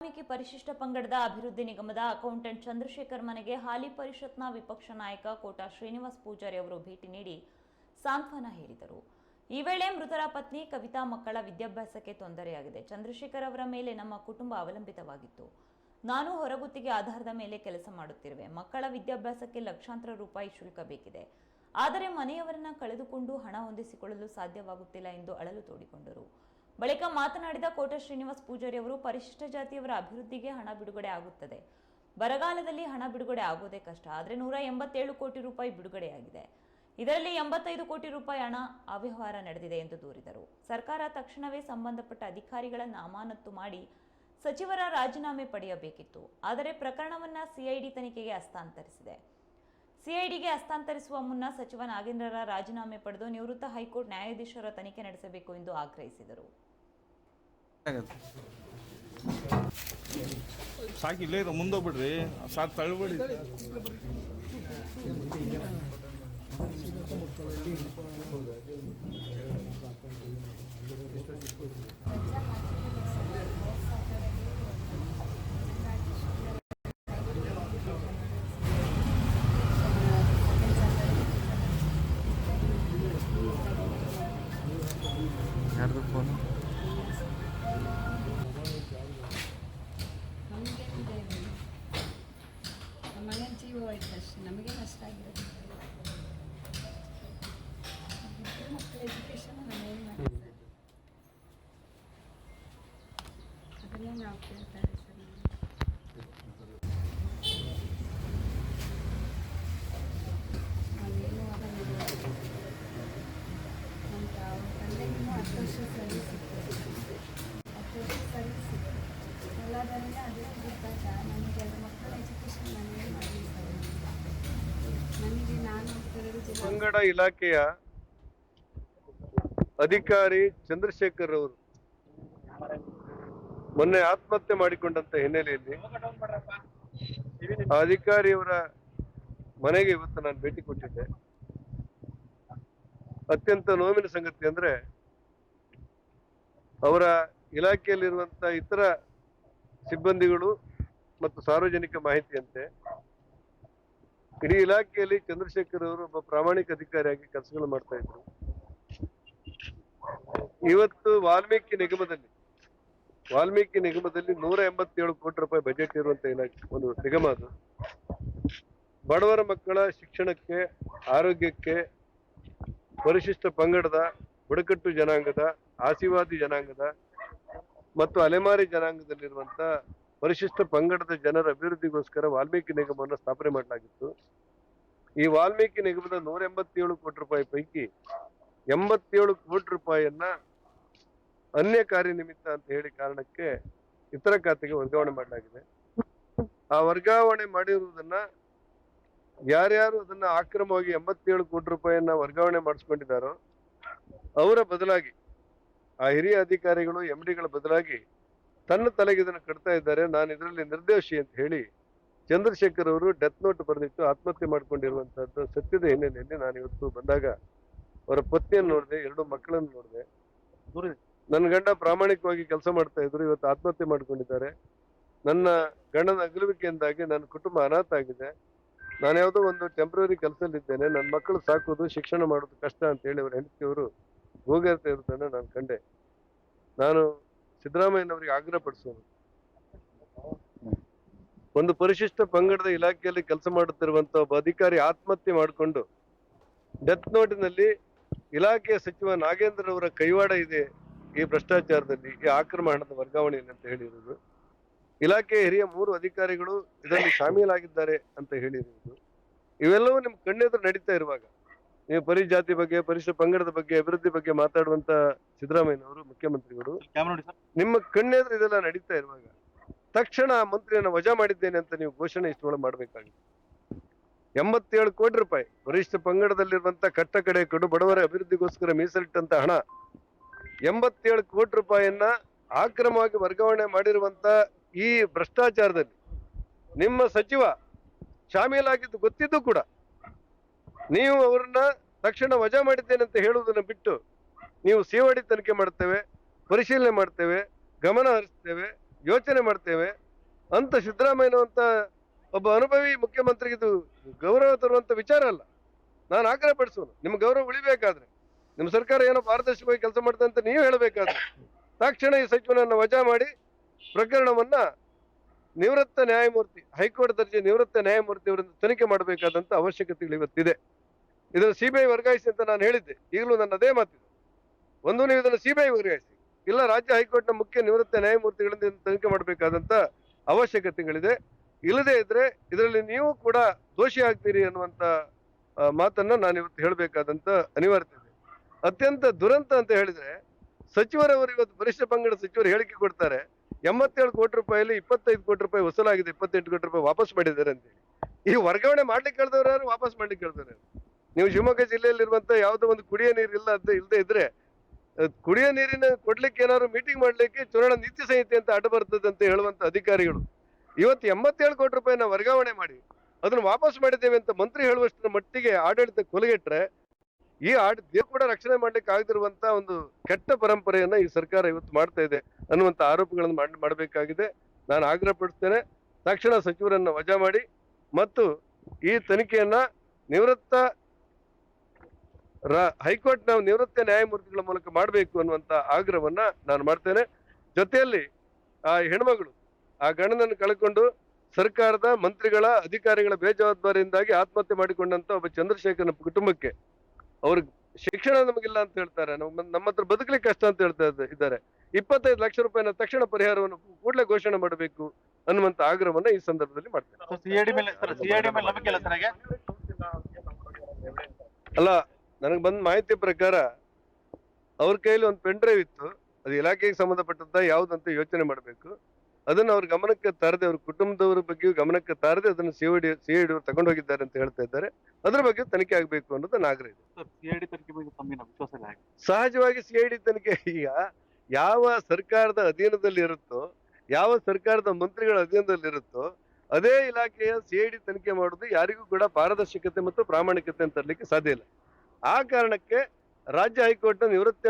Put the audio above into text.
ವಾಲ್ಮೀಕಿ ಪರಿಶಿಷ್ಟ ಪಂಗಡದ ಅಭಿವೃದ್ಧಿ ನಿಗಮದ ಅಕೌಂಟೆಂಟ್ ಚಂದ್ರಶೇಖರ್ ಮನೆಗೆ ಹಾಲಿ ಪರಿಷತ್ನ ವಿಪಕ್ಷ ನಾಯಕ ಕೋಟಾ ಶ್ರೀನಿವಾಸ್ ಪೂಜಾರಿ ಅವರು ಭೇಟಿ ನೀಡಿ ಸಾಂತ್ವನ ಹೇಳಿದರು. ಈ ವೇಳೆ ಮೃತರ ಪತ್ನಿ, ಕವಿತಾ ಮಕ್ಕಳ ವಿದ್ಯಾಭ್ಯಾಸಕ್ಕೆ ತೊಂದರೆಯಾಗಿದೆ. ಚಂದ್ರಶೇಖರ್ ಅವರ ಮೇಲೆ ನಮ್ಮ ಕುಟುಂಬ ಅವಲಂಬಿತವಾಗಿತ್ತು. ನಾನು ಹೊರಗುತ್ತಿಗೆ ಆಧಾರದ ಮೇಲೆ ಕೆಲಸ ಮಾಡುತ್ತಿರುವೆ. ಮಕ್ಕಳ ವಿದ್ಯಾಭ್ಯಾಸಕ್ಕೆ ಲಕ್ಷಾಂತರ ರೂಪಾಯಿ ಶುಲ್ಕ ಬೇಕಿದೆ. ಆದರೆ ಮನೆಯವರನ್ನ ಕಳೆದುಕೊಂಡು ಹಣ ಹೊಂದಿಸಿಕೊಳ್ಳಲು ಸಾಧ್ಯವಾಗುತ್ತಿಲ್ಲ ಎಂದು ಅಳಲು ತೋಡಿಕೊಂಡರು. ಬಳಿಕ ಮಾತನಾಡಿದ ಕೋಟ ಶ್ರೀನಿವಾಸ್ ಪೂಜಾರಿ ಅವರು, ಪರಿಶಿಷ್ಟ ಜಾತಿಯವರ ಅಭಿವೃದ್ಧಿಗೆ ಹಣ ಬಿಡುಗಡೆ ಆಗುತ್ತದೆ. ಬರಗಾಲದಲ್ಲಿ ಹಣ ಬಿಡುಗಡೆ ಆಗೋದೇ ಕಷ್ಟ. ಆದರೆ ನೂರ ಎಂಬತ್ತೇಳು ಕೋಟಿ ರೂಪಾಯಿ ಬಿಡುಗಡೆಯಾಗಿದೆ. ಇದರಲ್ಲಿ ಎಂಬತ್ತೈದು ಕೋಟಿ ರೂಪಾಯಿ ಹಣ ಅವ್ಯವಹಾರ ನಡೆದಿದೆ ಎಂದು ದೂರಿದರು. ಸರ್ಕಾರ ತಕ್ಷಣವೇ ಸಂಬಂಧಪಟ್ಟ ಅಧಿಕಾರಿಗಳನ್ನ ಅಮಾನತು ಮಾಡಿ ಸಚಿವರ ರಾಜೀನಾಮೆ ಪಡೆಯಬೇಕಿತ್ತು. ಆದರೆ ಪ್ರಕರಣವನ್ನು ಸಿಐಡಿ ತನಿಖೆಗೆ ಹಸ್ತಾಂತರಿಸಿದೆ. ಸಿಐಡಿಗೆ ಹಸ್ತಾಂತರಿಸುವ ಮುನ್ನ ಸಚಿವ ನಾಗೇಂದ್ರರ ರಾಜೀನಾಮೆ ಪಡೆದು ನಿವೃತ್ತ ಹೈಕೋರ್ಟ್ ನ್ಯಾಯಾಧೀಶರ ತನಿಖೆ ನಡೆಸಬೇಕು ಎಂದು ಆಗ್ರಹಿಸಿದರು. ಸಾಕು ಇಲ್ಲೇ ಮುಂದೆ ಮುಂದೋಗ್ಬಿಡ್ರಿ ಸಾಕು ತಳ್ಬಿಡಿ ಯಾರ್ದು ಫೋನ್ ಪಂಗಡ ಇಲಾಖೆಯ ಅಧಿಕಾರಿ ಚಂದ್ರಶೇಖರ್ ಅವರು ಮೊನ್ನೆ ಆತ್ಮಹತ್ಯೆ ಮಾಡಿಕೊಂಡಂತ ಹಿನ್ನೆಲೆಯಲ್ಲಿ ಅಧಿಕಾರಿಯವರ ಮನೆಗೆ ಇವತ್ತು ನಾನು ಭೇಟಿ ಕೊಟ್ಟಿದ್ದೆ. ಅತ್ಯಂತ ನೋವಿನ ಸಂಗತಿ ಅಂದ್ರೆ ಅವರ ಇಲಾಖೆಯಲ್ಲಿರುವಂತ ಇತರ ಸಿಬ್ಬಂದಿಗಳು ಮತ್ತು ಸಾರ್ವಜನಿಕ ಮಾಹಿತಿಯಂತೆ ಇಡೀ ಇಲಾಖೆಯಲ್ಲಿ ಚಂದ್ರಶೇಖರ್ ಅವರು ಒಬ್ಬ ಪ್ರಾಮಾಣಿಕ ಅಧಿಕಾರಿಯಾಗಿ ಕೆಲಸಗಳು ಮಾಡ್ತಾ ಇದ್ರು. ಇವತ್ತು ವಾಲ್ಮೀಕಿ ನಿಗಮದಲ್ಲಿ ವಾಲ್ಮೀಕಿ ನಿಗಮದಲ್ಲಿ ನೂರ ಎಂಬತ್ತೇಳು ಕೋಟಿ ರೂಪಾಯಿ ಬಜೆಟ್ ಇರುವಂತ ಇಲಾಖೆ, ಒಂದು ನಿಗಮ ಅದು. ಬಡವರ ಮಕ್ಕಳ ಶಿಕ್ಷಣಕ್ಕೆ, ಆರೋಗ್ಯಕ್ಕೆ ಪರಿಶಿಷ್ಟ ಪಂಗಡದ, ಬುಡಕಟ್ಟು ಜನಾಂಗದ, ಆಸಿವಾದಿ ಜನಾಂಗದ ಮತ್ತು ಅಲೆಮಾರಿ ಜನಾಂಗದಲ್ಲಿರುವಂತ ಪರಿಶಿಷ್ಟ ಪಂಗಡದ ಜನರ ಅಭಿವೃದ್ಧಿಗೋಸ್ಕರ ವಾಲ್ಮೀಕಿ ನಿಗಮವನ್ನು ಸ್ಥಾಪನೆ ಮಾಡಲಾಗಿತ್ತು. ಈ ವಾಲ್ಮೀಕಿ ನಿಗಮದ ನೂರ ಎಂಬತ್ತೇಳು ಕೋಟಿ ರೂಪಾಯಿ ಪೈಕಿ ಎಂಬತ್ತೇಳು ಕೋಟಿ ರೂಪಾಯಿಯನ್ನ ಅನ್ಯ ಕಾರ್ಯ ನಿಮಿತ್ತ ಅಂತ ಹೇಳಿ ಕಾರಣಕ್ಕೆ ಇತರ ಖಾತೆಗೆ ವರ್ಗಾವಣೆ ಮಾಡಲಾಗಿದೆ. ಆ ವರ್ಗಾವಣೆ ಮಾಡಿರುವುದನ್ನ ಯಾರ್ಯಾರು ಅದನ್ನ ಅಕ್ರಮವಾಗಿ ಎಂಬತ್ತೇಳು ಕೋಟಿ ರೂಪಾಯಿಯನ್ನ ವರ್ಗಾವಣೆ ಮಾಡಿಸ್ಕೊಂಡಿದ್ದಾರೋ ಅವರ ಬದಲಾಗಿ, ಆ ಹಿರಿಯ ಅಧಿಕಾರಿಗಳು ಎಂ ಡಿಗಳ ಬದಲಾಗಿ ತನ್ನ ತಲೆಗೆ ಇದನ್ನು ಕಟ್ತಾ ಇದ್ದಾರೆ. ನಾನು ಇದರಲ್ಲಿ ನಿರ್ದೇಶಿ ಅಂತ ಹೇಳಿ ಚಂದ್ರಶೇಖರ್ ಅವರು ಡೆತ್ ನೋಟ್ ಬರೆದಿಟ್ಟು ಆತ್ಮಹತ್ಯೆ ಮಾಡ್ಕೊಂಡಿರುವಂತಹದ್ದು ಸತ್ಯದ ಹಿನ್ನೆಲೆಯಲ್ಲಿ ನಾನು ಇವತ್ತು ಬಂದಾಗ ಅವರ ಪತ್ನಿಯನ್ನು ನೋಡಿದೆ, ಎರಡು ಮಕ್ಕಳನ್ನು ನೋಡಿದೆ. ನನ್ನ ಗಂಡ ಪ್ರಾಮಾಣಿಕವಾಗಿ ಕೆಲಸ ಮಾಡ್ತಾ ಇದ್ರು, ಇವತ್ತು ಆತ್ಮಹತ್ಯೆ ಮಾಡ್ಕೊಂಡಿದ್ದಾರೆ. ನನ್ನ ಗಂಡನ ಅಗಲುವಿಕೆಯಿಂದಾಗಿ ನನ್ನ ಕುಟುಂಬ ಅನಾಥ ಆಗಿದೆ. ನಾನು ಯಾವುದೋ ಒಂದು ಟೆಂಪ್ರರಿ ಕೆಲಸದಲ್ಲಿದ್ದೇನೆ ನನ್ನ ಮಕ್ಕಳು ಸಾಕೋದು ಶಿಕ್ಷಣ ಮಾಡೋದು ಕಷ್ಟ ಅಂತ ಹೇಳಿ ಅವರು ಹೆಂಡತಿಯವರು ಹೋಗಿರ್ತಾ ಇರೋದನ್ನ ನಾನು ಕಂಡೆ. ನಾನು ಸಿದ್ದರಾಮಯ್ಯನವರಿಗೆ ಆಗ್ರಹ ಪಡಿಸೋದು ಒಂದು ಪರಿಶಿಷ್ಟ ಪಂಗಡದ ಇಲಾಖೆಯಲ್ಲಿ ಕೆಲಸ ಮಾಡುತ್ತಿರುವಂತ ಒಬ್ಬ ಅಧಿಕಾರಿ ಆತ್ಮಹತ್ಯೆ ಮಾಡಿಕೊಂಡು, ಡೆತ್ ನೋಟಿನಲ್ಲಿ ಇಲಾಖೆಯ ಸಚಿವ ನಾಗೇಂದ್ರ ಅವರ ಕೈವಾಡ ಇದೆ ಈ ಭ್ರಷ್ಟಾಚಾರದಲ್ಲಿ ಈ ಆಕ್ರಮ ಹಣದ ವರ್ಗಾವಣೆಯಲ್ಲಿ ಅಂತ ಹೇಳಿರುವುದು. ಇಲಾಖೆಯ ಹಿರಿಯ ಮೂರು ಅಧಿಕಾರಿಗಳು ಇದರಲ್ಲಿ ಶಾಮೀಲಾಗಿದ್ದಾರೆ ಅಂತ ಹೇಳಿರುವುದು. ಇವೆಲ್ಲವೂ ನಿಮ್ ಕಣ್ಣೆದುರು ನಡೀತಾ ಇರುವಾಗ ನೀವು ಪರಿಜಾತಿ ಬಗ್ಗೆ ಪರಿಶಿಷ್ಟ ಪಂಗಡದ ಬಗ್ಗೆ ಅಭಿವೃದ್ಧಿ ಬಗ್ಗೆ ಮಾತಾಡುವಂತ ಸಿದ್ದರಾಮಯ್ಯನವರು ಮುಖ್ಯಮಂತ್ರಿಗಳು ನಿಮ್ಮ ಕಣ್ಣೆದುರು ಇದೆಲ್ಲ ನಡೀತಾ ಇರುವಾಗ ತಕ್ಷಣ ಆ ಮಂತ್ರಿಯನ್ನ ವಜಾ ಮಾಡಿದ್ದೇನೆ ಅಂತ ನೀವು ಘೋಷಣೆ ಇಷ್ಟೊಳಗೆ ಮಾಡಬೇಕಾಗಿತ್ತು ಎಂಬತ್ತೇಳು ಕೋಟಿ ರೂಪಾಯಿ ವರಿಷ್ಠ ಪಂಗಡದಲ್ಲಿರುವಂತಹ ಕಟ್ಟ ಕಡೆ ಕಡು ಬಡವರ ಅಭಿವೃದ್ಧಿಗೋಸ್ಕರ ಮೀಸಲಿಟ್ಟಂತ ಹಣ ಎಂಬತ್ತೇಳು ಕೋಟಿ ರೂಪಾಯಿಯನ್ನ ಆಕ್ರಮವಾಗಿ ವರ್ಗಾವಣೆ ಮಾಡಿರುವಂತ ಈ ಭ್ರಷ್ಟಾಚಾರದಲ್ಲಿ ನಿಮ್ಮ ಸಚಿವ ಶಾಮೀಲಾಗಿದ್ದು ಗೊತ್ತಿದ್ದು ಕೂಡ ನೀವು ಅವ್ರನ್ನ ತಕ್ಷಣ ವಜಾ ಮಾಡಿದ್ದೇನೆ ಅಂತ ಹೇಳುವುದನ್ನು ಬಿಟ್ಟು ನೀವು ಸಿಒಡಿ ತನಿಖೆ ಮಾಡ್ತೇವೆ, ಪರಿಶೀಲನೆ ಮಾಡ್ತೇವೆ, ಗಮನ ಹರಿಸ್ತೇವೆ, ಯೋಚನೆ ಮಾಡ್ತೇವೆ. ಅಂತ ಸಿದ್ದರಾಮಯ್ಯನವಂತ ಒಬ್ಬ ಅನುಭವಿ ಮುಖ್ಯಮಂತ್ರಿಗೆ ಇದು ಗೌರವ ತರುವಂತ ವಿಚಾರ ಅಲ್ಲ. ನಾನು ಆಗ್ರಹ ಪಡಿಸೋನು ನಿಮ್ಮ ಗೌರವ ಉಳಿಬೇಕಾದ್ರೆ. ನಿಮ್ಮ ಸರ್ಕಾರ ಏನೋ ಪಾರದರ್ಶಕವಾಗಿ ಕೆಲಸ ಮಾಡ್ತದೆ ಅಂತ ನೀವು ಹೇಳಬೇಕಾದ್ರೆ ತಕ್ಷಣ ಈ ಸಚಿವನನ್ನು ವಜಾ ಮಾಡಿ ಪ್ರಕರಣವನ್ನ ನಿವೃತ್ತ ನ್ಯಾಯಮೂರ್ತಿ, ಹೈಕೋರ್ಟ್ ದರ್ಜೆ ನಿವೃತ್ತ ನ್ಯಾಯಮೂರ್ತಿ ಅವರಿಂದ ತನಿಖೆ ಮಾಡಬೇಕಾದಂತ ಅವಶ್ಯಕತೆಗಳು ಇವತ್ತಿದೆ. ಇದನ್ನು ಸಿಬಿಐ ವರ್ಗಾಯಿಸಿ ಅಂತ ನಾನು ಹೇಳಿದ್ದೆ. ಈಗಲೂ ನನ್ನ ಅದೇ ಮಾತಿದೆ ಒಂದು ನೀವು ಇದನ್ನು ಸಿಬಿಐ ವರ್ಗಾಯಿಸಿ. ಇಲ್ಲ ರಾಜ್ಯ ಹೈಕೋರ್ಟ್ನ ಮುಖ್ಯ ನಿವೃತ್ತ ನ್ಯಾಯಮೂರ್ತಿಗಳಿಂದ ತನಿಖೆ ಮಾಡಬೇಕಾದಂತ ಅವಶ್ಯಕತೆಗಳಿದೆ. ಇಲ್ಲದೆ ಇದ್ರೆ ಇದರಲ್ಲಿ ನೀವು ಕೂಡ ದೋಷಿ ಆಗ್ತೀರಿ ಅನ್ನುವಂತ ಮಾತನ್ನ ನಾನು ಇವತ್ತು ಹೇಳಬೇಕಾದಂತ ಅನಿವಾರ್ಯತೆ. ಅತ್ಯಂತ ದುರಂತ ಅಂತ ಹೇಳಿದ್ರೆ ಸಚಿವರವರು ಇವತ್ತು ವರಿಷ್ಠ ಪಂಗಡ ಸಚಿವರು ಹೇಳಿಕೆ ಕೊಡ್ತಾರೆ, ಎಂಬತ್ತೇಳು ಕೋಟಿ ರೂಪಾಯಲ್ಲಿ ಇಪ್ಪತ್ತೈದು ಕೋಟಿ ರೂಪಾಯಿ ವಸೂಲಾಗಿದೆ, ಇಪ್ಪತ್ತೆಂಟು ಕೋಟಿ ರೂಪಾಯಿ ವಾಪಸ್ ಮಾಡಿದ್ದಾರೆ ಅಂತೇಳಿ ಈ ವರ್ಗಾವಣೆ ಮಾಡ್ಲಿಕ್ಕೆ ಕೇಳಿದವ್ರು ಯಾರು? ವಾಪಸ್ ಮಾಡ್ಲಿಕ್ಕೆ ಕೇಳ್ತಾರೆ ನೀವು ಶಿವಮೊಗ್ಗ ಜಿಲ್ಲೆಯಲ್ಲಿರುವಂತ ಯಾವುದೋ ಒಂದು ಕುಡಿಯ ನೀರು ಇಲ್ಲ ಅಂತ ಇಲ್ಲದೆ ಇದ್ರೆ ಕುಡಿಯ ನೀರಿನ ಕೊಡ್ಲಿಕ್ಕೆ ಏನಾದ್ರು ಮೀಟಿಂಗ್ ಮಾಡ್ಲಿಕ್ಕೆ ಚುನಾವಣಾ ನೀತಿ ಸಂಹಿತೆ ಅಂತ ಅಡ್ಡ ಬರ್ತದೆ ಅಂತ ಹೇಳುವಂತ ಅಧಿಕಾರಿಗಳು. ಇವತ್ತು ಎಂಬತ್ತೇಳು ಕೋಟಿ ರೂಪಾಯಿನ ವರ್ಗಾವಣೆ ಮಾಡಿ, ಅದನ್ನ ವಾಪಸ್ ಮಾಡಿದ್ದೇವೆ ಅಂತ ಮಂತ್ರಿ ಹೇಳುವಷ್ಟರ ಮಟ್ಟಿಗೆ ಆಡಳಿತ ಕೊಲಗೆಟ್ರೆ ಈ ಆಡ ಕೂಡ ರಕ್ಷಣೆ ಮಾಡ್ಲಿಕ್ಕೆ ಆಗದಿರುವಂತ ಒಂದು ಕೆಟ್ಟ ಪರಂಪರೆಯನ್ನ ಈ ಸರ್ಕಾರ ಇವತ್ತು ಮಾಡ್ತಾ ಇದೆ ಅನ್ನುವಂತ ಆರೋಪಗಳನ್ನು ಮಾಡ್, ಮಾಡಬೇಕಾಗಿದೆ. ನಾನು ಆಗ್ರಹ ಪಡಿಸ್ತೇನೆ. ತಕ್ಷಣ ಸಚಿವರನ್ನ ವಜಾ ಮಾಡಿ ಮತ್ತು ಈ ತನಿಖೆಯನ್ನ ನಿವೃತ್ತ ಹೈಕೋರ್ಟ್ ಹೈಕೋರ್ಟ್ನ ನಿವೃತ್ತ ನ್ಯಾಯಮೂರ್ತಿಗಳ ಮೂಲಕ ಮಾಡಬೇಕು ಅನ್ನುವಂತ ಆಗ್ರಹವನ್ನ ನಾನು ಮಾಡ್ತೇನೆ. ಜೊತೆಯಲ್ಲಿ ಆ ಹೆಣ್ಮಗಳು, ಆ ಗಣನನ್ನು ಕಳ್ಕೊಂಡು ಸರ್ಕಾರದ ಮಂತ್ರಿಗಳ, ಅಧಿಕಾರಿಗಳ ಬೇಜವಾಬ್ದಾರಿಯಿಂದಾಗಿ ಆತ್ಮಹತ್ಯೆ ಮಾಡಿಕೊಂಡಂತ ಒಬ್ಬ ಚಂದ್ರಶೇಖರನ ಕುಟುಂಬಕ್ಕೆ ಅವ್ರಿಗೆ ಶಿಕ್ಷಣ ನಮಗಿಲ್ಲ ಅಂತ ಹೇಳ್ತಾರೆ. ನಮ್ಮ ಹತ್ರ ಬದುಕಲಿಕ್ಕೆ ಕಷ್ಟ ಅಂತ ಹೇಳ್ತಾ ಇದ್ದ- ಇದ್ದಾರೆ. ಇಪ್ಪತ್ತೈದು ಲಕ್ಷ ರೂಪಾಯಿನ ತಕ್ಷಣ ಪರಿಹಾರವನ್ನು ಕೂಡಲೇ ಘೋಷಣೆ ಮಾಡಬೇಕು ಅನ್ನುವಂತ ಆಗ್ರಹವನ್ನ ಈ ಸಂದರ್ಭದಲ್ಲಿ ಹಾಗೆ? ಅಲ್ಲ ನನಗೆ ಬಂದ ಮಾಹಿತಿ ಪ್ರಕಾರ ಅವ್ರ ಕೈಯಲ್ಲಿ ಒಂದು ಪೆನ್ ಡ್ರೈವ್ ಇತ್ತು. ಅದು ಇಲಾಖೆಗೆ ಸಂಬಂಧಪಟ್ಟಂತ ಯಾವ್ದಂತ ಯೋಚನೆ ಮಾಡಬೇಕು. ಅದನ್ನ ಅವ್ರ ಗಮನಕ್ಕೆ ತಾರದೆ ಅವ್ರ ಕುಟುಂಬದವರ ಬಗ್ಗೆ ಗಮನಕ್ಕೆ ತಾರದೆ ಅದನ್ನು ಸಿಐಡಿ ಸಿಐಡಿ ಅವರು ತಗೊಂಡು ಹೋಗಿದ್ದಾರೆ ಅಂತ ಹೇಳ್ತಾ ಇದ್ದಾರೆ. ಅದ್ರ ಬಗ್ಗೆ ತನಿಖೆ ಆಗಬೇಕು ಅನ್ನೋದು ನಾಗರಿಕ ಆಗ್ರಹ ಇದೆ. ಸಹಜವಾಗಿ ಸಿಐಡಿ ತನಿಖೆ ಈಗ ಯಾವ ಸರ್ಕಾರದ ಅಧೀನದಲ್ಲಿ ಇರುತ್ತೋ ಯಾವ ಸರ್ಕಾರದ ಮಂತ್ರಿಗಳ ಅಧೀನದಲ್ಲಿ ಇರುತ್ತೋ ಅದೇ ಇಲಾಖೆಯ ಸಿಐಡಿ ತನಿಖೆ ಮಾಡೋದು ಯಾರಿಗೂ ಕೂಡ ಪಾರದರ್ಶಕತೆ ಮತ್ತು ಪ್ರಾಮಾಣಿಕತೆ ಅಂತ ತರಲಿಕ್ಕೆ ಸಾಧ್ಯ ಇಲ್ಲ. ಆ ಕಾರಣಕ್ಕೆ ರಾಜ್ಯ ಹೈಕೋರ್ಟ್ನ ನಿವೃತ್ತ